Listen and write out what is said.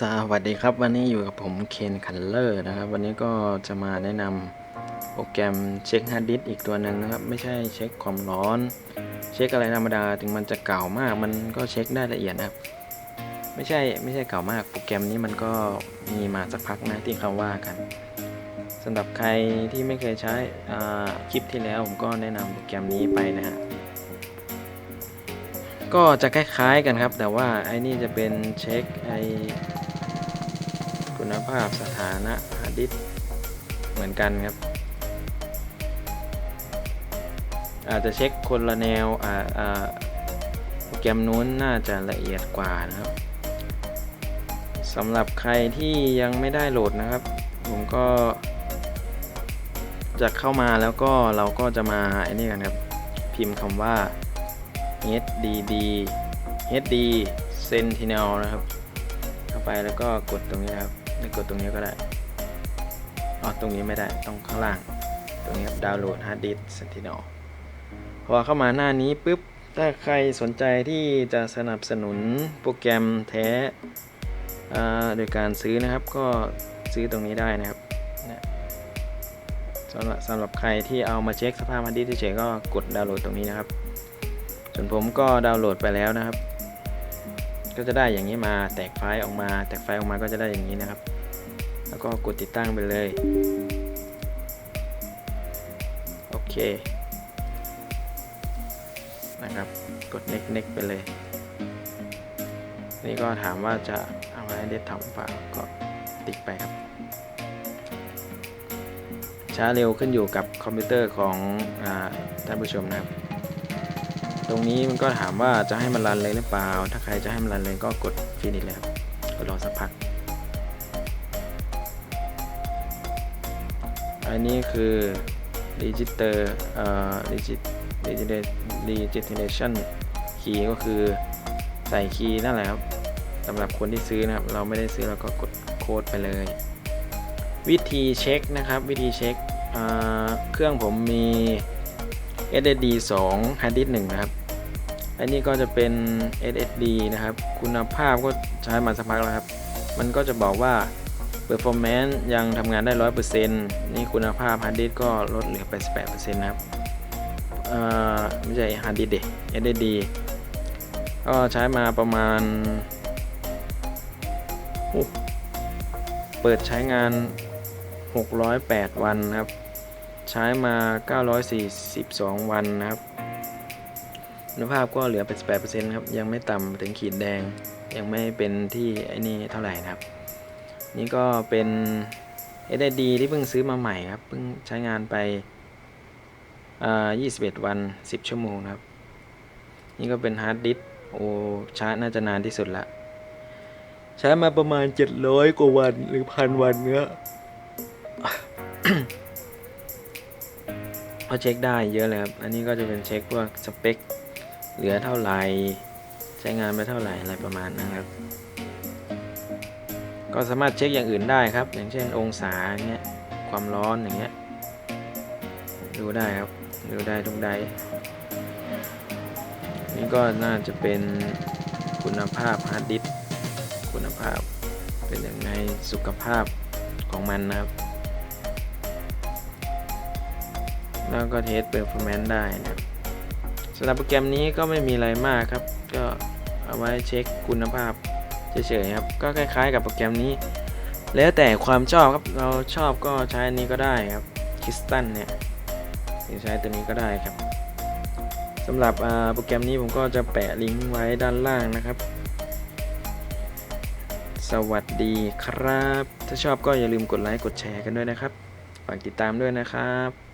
สวัสดีครับ วันนี้อยู่กับผมเคนคัลเลอร์นะครับ วันนี้ก็จะมาแนะนำโปรแกรมเช็คฮาร์ดดิสก์อีกตัวหนึ่งนะครับ ไม่ใช่เช็คความร้อน เช็คอะไรธรรมดาถึงมันจะเก่ามาก มันก็เช็คได้ละเอียดนะครับ ไม่ใช่ไม่ใช่เก่ามากโปรแกรมนี้มันก็มีมาสักพักนะที่เขาว่ากันสำหรับใครที่ไม่เคยใช้คลิปที่แล้วผมก็แนะนำโปรแกรมนี้ไปนะฮะก็จะคล้ายๆกันครับ แต่ว่าไอ้นี่จะเป็นเช็คไอ คุณภาพสถานะฮาร์ดดิสเหมือนกันครับ อาจจะเช็คคนละแนวโปรแกรมนู้นน่าจะละเอียดกว่านะครับสำหรับใครที่ยังไม่ได้โหลดนะครับ ผมก็จะเข้ามาแล้วก็เราก็จะมาไอ้นี่กันครับ พิมพ์คำว่า HDD HD Sentinel นะครับ เข้าไปแล้วก็กดตรงนี้นะครับ ไม่กดตรงนี้ก็ได้อ๋อตรงนี้ไม่ได้ต้องข้างล่าง ตรงนี้ครับดาวน์โหลด Hard Disk Sentinel พอเข้ามาหน้านี้ปุ๊บถ้าใครสนใจที่จะสนับสนุนโปรแกรมแท้โดยการซื้อนะครับก็ซื้อตรงนี้ได้นะครับสำหรับสำหรับใครที่เอามาเช็คสภาพฮาร์ดดิสก์เฉยๆก็กดดาวน์โหลดตรงนี้นะครับ ส่วนผมก็ดาวน์โหลดไปแล้วนะครับ ก็จะได้อย่างนี้มาแตกไฟล์ออกมา แตกไฟล์ออกมาก็จะได้อย่างนี้นะครับ แล้วก็กดติดตั้งไปเลย โอเค นะครับ กด next next ไปเลย นี่ก็ถามว่าจะเอาไว้เดสก์ท็อปเปล่าก็ติ๊กไปครับ ช้าเร็วขึ้นอยู่กับคอมพิวเตอร์ของอท่านผู้ชมนะครับ รงนี้มันก็ถามว่าจะให้มันรันเลยหรือเปล่า ถ้าใครจะให้มันรันเลยก็กดฟินิชเลยครับก็รอสักพัก อันนี้คือดิจิเตอร์เอ่อดิจิดิจิดิจิเทชันคีย์ก็คือใส่คีย์นั่นแหละครับสำหรับคนที่ซื้อนะครับ เราไม่ได้ซื้อเราก็กดโค้ดไปเลย วิธีเช็คนะครับ วิธีเช็คเครื่องผมมี SSD 2 hard disk 1นะครับ อันนี้ก็จะเป็น SSD นะครับ คุณภาพก็ใช้มาสักพักแล้วครับ มันก็จะบอกว่า performance ยังทำงานได้ 100%นี่คุณภาพ hard disk ก็ลดเหลือ 88%นะครับไม่ใช่ hard disk เด SSD ก็ใช้มาประมาณ เปิดใช้งาน 608 วันนะครับ ใช้มา 942 วันนะครับ คุณภาพก็เหลือ 88%ครับ ยังไม่ต่ำถึงขีดแดง ยังไม่เป็นที่ไอ้นี่เท่าไหร่นะครับ นี่ก็เป็น SSD ที่เพิ่งซื้อมาใหม่ครับ เพิ่งใช้งานไป21 วัน 10 ชั่วโมงครับ นี่ก็เป็นฮาร์ดดิสก์โอชาร์จน่าจะนานที่สุดละใช้มาประมาณ 700 กว่าวันหรือพันวันเนื้อก็เช็คได้เยอะเลยครับ อันนี้ก็จะเป็นเช็คว่าสเปค เหลือเท่าไหร่ใช้งานไปเท่าไหร่อะไรประมาณนั้นครับ ก็สามารถเช็คอย่างอื่นได้ครับ อย่างเช่นองศาอย่างเงี้ยความร้อนอย่างเงี้ยดูได้ครับดูได้ทุกใดนี่ก็น่าจะเป็นคุณภาพฮาร์ดดิสคุณภาพเป็นยังไงสุขภาพของมันนะครับ แล้วก็เทสเปอร์ฟอร์แมนซ์ได้นะครับำหรับโปรแกรมนี้ก็ไม่มีอะไรมากครับ ก็เอาไว้เช็คคุณภาพเฉยๆครับ ก็คล้ายๆ กับโปรแกรมนี้ แล้วแต่ความชอบครับ เราชอบก็ใช้อันนี้ก็ได้ครับคริสตันเนี่ยใช้ตัวนี้ก็ได้ครับสำหรับโปรแกรมนี้ผมก็จะแปะลิงก์ไว้ด้านล่างนะครับ สวัสดีครับ ถ้าชอบก็อย่าลืมกดไลค์กดแชร์กันด้วยนะครับ ฝากติดตามด้วยนะครับ